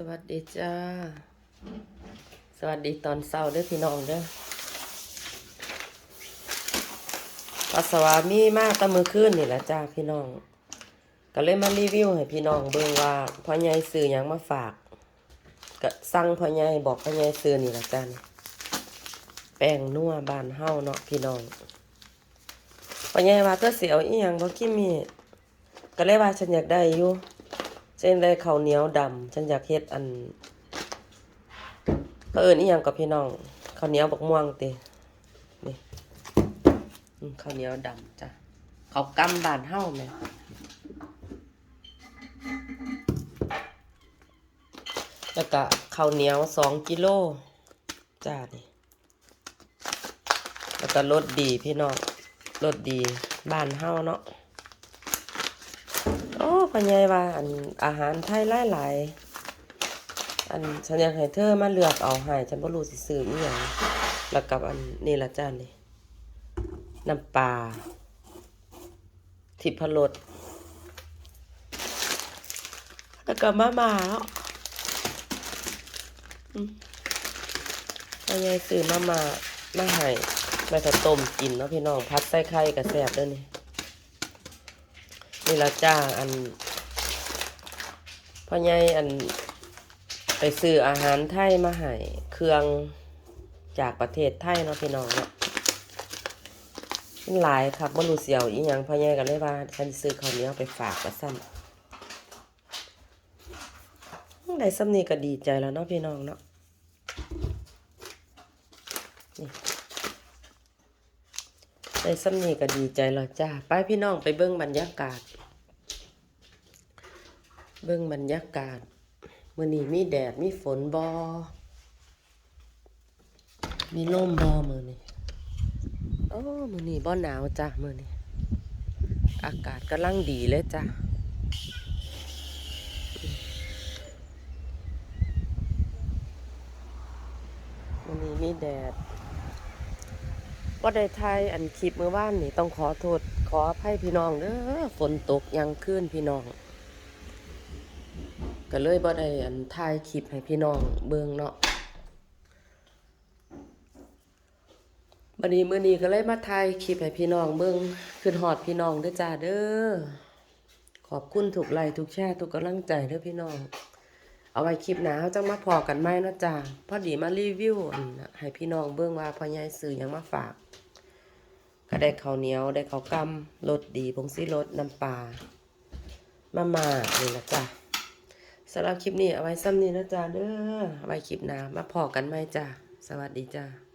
สวัสดีจ้า สวัสดีตอนเช้าเด้อพี่น้องเด้อปัสสาวะมีมากตะมือขึ้นนี่แหละจ้าพี่น้อง ก็เลยมารีวิวให้พี่น้องเบิ่งว่าพ่อใหญ่ซื้อหยังมาฝาก ก็สั่งพ่อใหญ่บอกพ่อใหญ่ซื้อนี่แหละจ้านี่แป้งนัวบานเฮาเนาะพี่น้องพ่อใหญ่ว่าก็สิเอาอีหยังบ่คิมีก็เลยว่าฉันอยากได้อยู่ เส้นได้ข้าวเหนียวดำฉันอยากเฮ็ดอันเขาเอิ้นอีหยังกับพี่น้องข้าวเหนียวบักม่วงตินี่ข้าวเหนียวดำจ้ะข้าวกำบ้านเฮาแหม่แล้วก็ข้าวเหนียวสองกิโลจ้านี่แล้วก็รสดีพี่น้องรสดีบ้านเฮาเนาะ โอ้ปัญญาว่าอันอาหารไทยหลายๆอันฉันอยากให้เธอมาเลือกเอาให้ฉันบ่รู้สิซื้ออีหยังแล้วกับอันนี่ละจ้านี่น้ำปลาทิพรสแล้วก็มาม่าอืมปัญญาซื้อมาม่ามาให้ไปถ้าต้มกินเนาะพี่น้องพัดใส่ไข่ก็แซ่บด้อนี่นี่ละจ้าอัน พ่อใหญ่อันไปซื้ออาหารไทยมาให้เครื่องจากประเทศไทยเนาะพี่น้องเนาะมันหลายครับบ่รู้เสียวอีหยังพ่อใหญ่ก็เลยว่าฉันซื้อข้าวเหนียวไปฝากว่าซ้ำได้ซ้ำนี้ก็ดีใจแล้วเนาะพี่น้องเนาะนี่ได้ซ้ำนี้ก็ดีใจแล้วจ้าไปพี่น้องไปเบิ่งบรรยากาศ เบิ่งบรรยากาศมื้อนี้มีแดดมีฝนบอมีลมบอมื้อนี้โอ้มื้อนี้บ่หนาวจ้ะมื้อนี้อากาศกำลังดีเลยจ้ะมื้อนี้มีแดดบ่ได้ถ่ายอันคลิปเมื่อวานนี่ต้องขอโทษขออภัยพี่น้องเด้อฝนตกยังขึ้นพี่น้อง ก็เลยบ่ได้อันถ่ายคลิปให้พี่น้องเบิ่งเนาะบัดนี้มื้อนี้ก็เลยมาถ่ายคลิปให้พี่น้องเบิ่งขึ้นฮอดพี่น้องเด้อจ้าเด้อขอบคุณทุกไลค์ทุกแชร์ทุกกำลังใจเด้อพี่น้อง เอาไว้คลิปหน้าเราจะมาพอกันไหมเนาะจ้าพอดีมารีวิวให้พี่น้องเบิ่งว่าพ่อใหญ่ซื้อหยังมาฝาก ก็ได้ข้าวเหนียวได้ข้าวกำรสดีผงซีรสน้ำปลามาม่านี่ละจ้ะำหรับคลิปนี้เอาไว้ซ้ำนี้นะจ๊ะเด้อเอาไว้คลิปหน้ามาพอกันไหมจ้ะสวัสดีจ้ะ